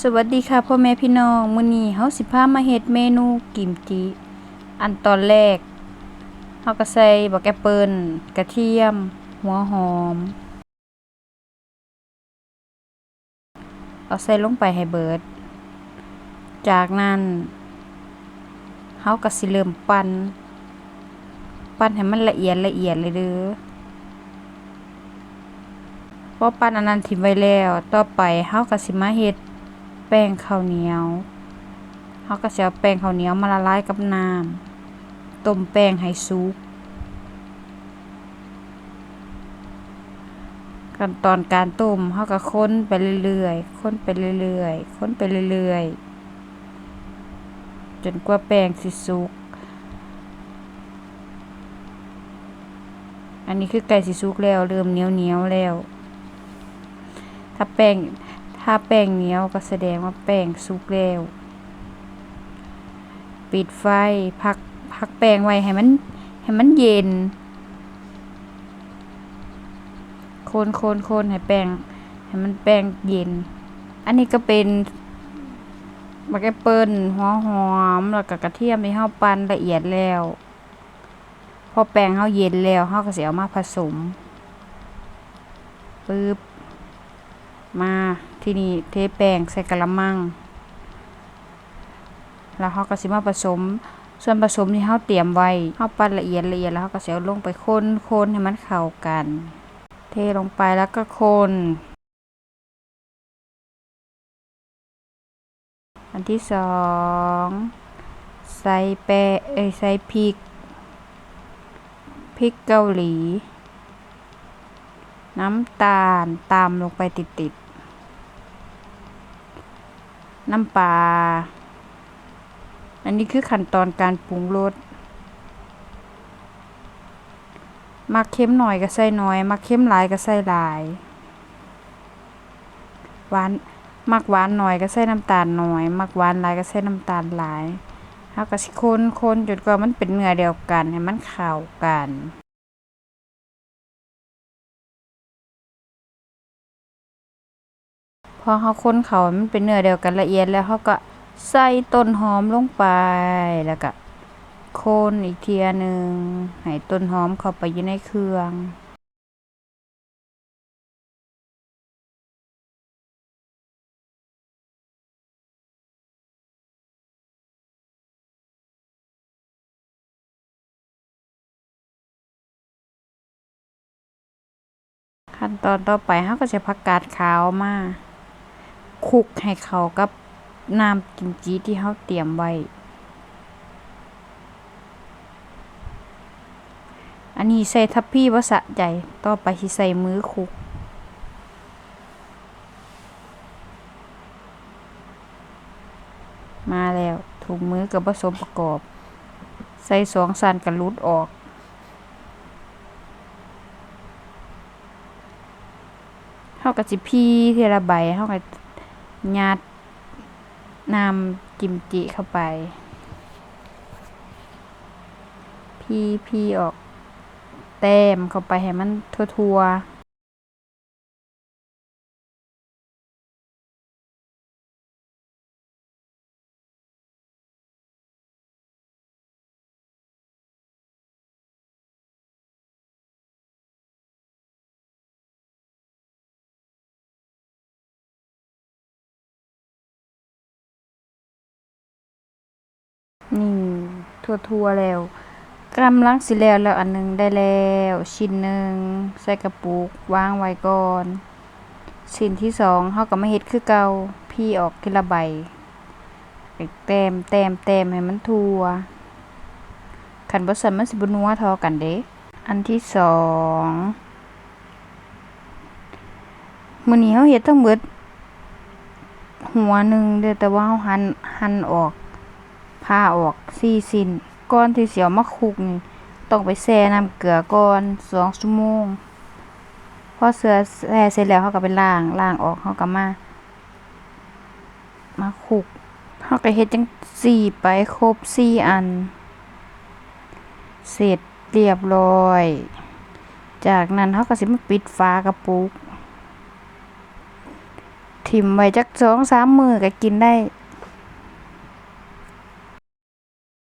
สวัสดีค่ะพ่อแม่พี่น้องมื้อนี้เฮาสิพามาเฮ็ดเมนูกิมจิอันตอนแรกเฮาก็ใส่บักแอปเปิลกระเทียม หัวหอม เอาใส่ลงไปให้เบิด จากนั้นเฮาก็สิเริ่มปั้นปั้นให้มันละเอียดละเอียดเลยเด้อพอปั้นอันนั้นทิ้งไว้แล้ว ต่อไปเฮาก็สิมาเฮ็ด ป้งข้าวเหนียวเขาก็จะเอาแป้งข้าวเหนียวมาละลายกับน้ำต้มแป้งให้สุกขั้นตอนการต้มเขาก็ค้นไปเรื่อยๆค้นไปเรื่อยๆค้นไปเรื่อยๆจนกว่าแป้งสิสุกอันนี้คือไก่สิสุกแล้ว เริ่มเหนียวเหนียวๆแล้ว ถ้าแป้ง ถ้าแป้งเหนียวก็แสดงว่าแป้งสุกแล้ว ปิดไฟพักพักแป้งไว้ให้มันให้มันเย็น คนคนคนให้แป้งให้มันแป้งเย็น อันนี้ก็เป็นบักแอปเปิลหัวหอมแล้วก็กระเทียมที่เฮาปั่นละเอียดแล้ว พอแป้งเฮาเย็นแล้วเฮาก็สิเอามาผสมปึ๊บ มาที่นี่เทแป้งใส่กะละมัง แล้วเขาก็สิมาผสม ส่วนผสมที่เขาเตรียมไว้เขาปั้นละเอียดละเอียดแล้วเขาก็สิเอาลงไปคนคนให้มันเข้ากัน เทลงไปแล้วก็คนอันที่สองใส่แปะเอ้ยใส่พริกพริกเกาหลี น้ำตาลตามลงไปติดๆ น้ำปลา อันนี้คือขั้นตอนการปรุงรสมักเค็มหน่อยก็ใส่น้อย มักเค็มหลายก็ใส่หลาย หวาน มักหวานหน่อยก็ใส่น้ำตาลหน้อย มักหวานหลายก็ใส่น้ำตาลหลายเฮาก็สิคนคนจนกว่ามันเป็นเนื้อเดียวกันให้มันเข้ากัน พอเขาค้นเขามันเป็นเนื้อเดียวกันละเอียดแล้วเขาก็ใส่ต้นหอมลงไปแล้วก็คนอีกเทียหนึ่งให้ต้นหอมเข้าไปอยู่ในเครื่องขั้นตอนต่อไปเขาก็จะผักกาดขาวมา คลุกให้เข้ากับน้ำกิมจิที่เขาเตรียมไว้ อันนี้ใส่ทับพี่ว่าสะใจต่อไปที่ใส่มือคลุกมาแล้วถุงมือกับผสมประกอบ ใส่สองสันกับรุดออกเฮาก็สิพี่ทีละใบเฮาก็ ยัดน้ำกิมจิเข้าไป พี่พี่ออกแต้มเข้าไปให้มันทั่วๆ ทั่วๆแล้วกำลังสิแล้วแล้วอันหนึงได้แล้ว ชิ้นหนึ่งใส่กระปุกวางไว้ก่อนชิ้นที่สองเฮาก็มาเฮ็ดคือเก่าพี่ออกทีละใบไปแต้มแต้มแต้มให้มันทั่วคันบ่ซันมันสิบ่นัวเท่ากันเด้อันที่สองมื้อนี้เฮาเฮ็ดทั้งหมดหัวหนึ่งเด้อแต่ว่าเฮาหั่นหั่นออก ผ่าออกสี่สินก่อนที่เสิเอามาคุกนี่ต้องไปแช่น้ำเกลือก่อนสองชั่วโมงพอเสือแช่เสร็จแล้วเฮาก็ไปล้างล้างออกเฮาก็มา มาคุกเฮาก็เฮ็ดจังสี่ไปครบสี่อัน เสร็จเรียบร้อย จากนั้นเฮาก็สิมาปิดฝากระปุกทถิ่มไว้จัก2-3มื้อก็กินได้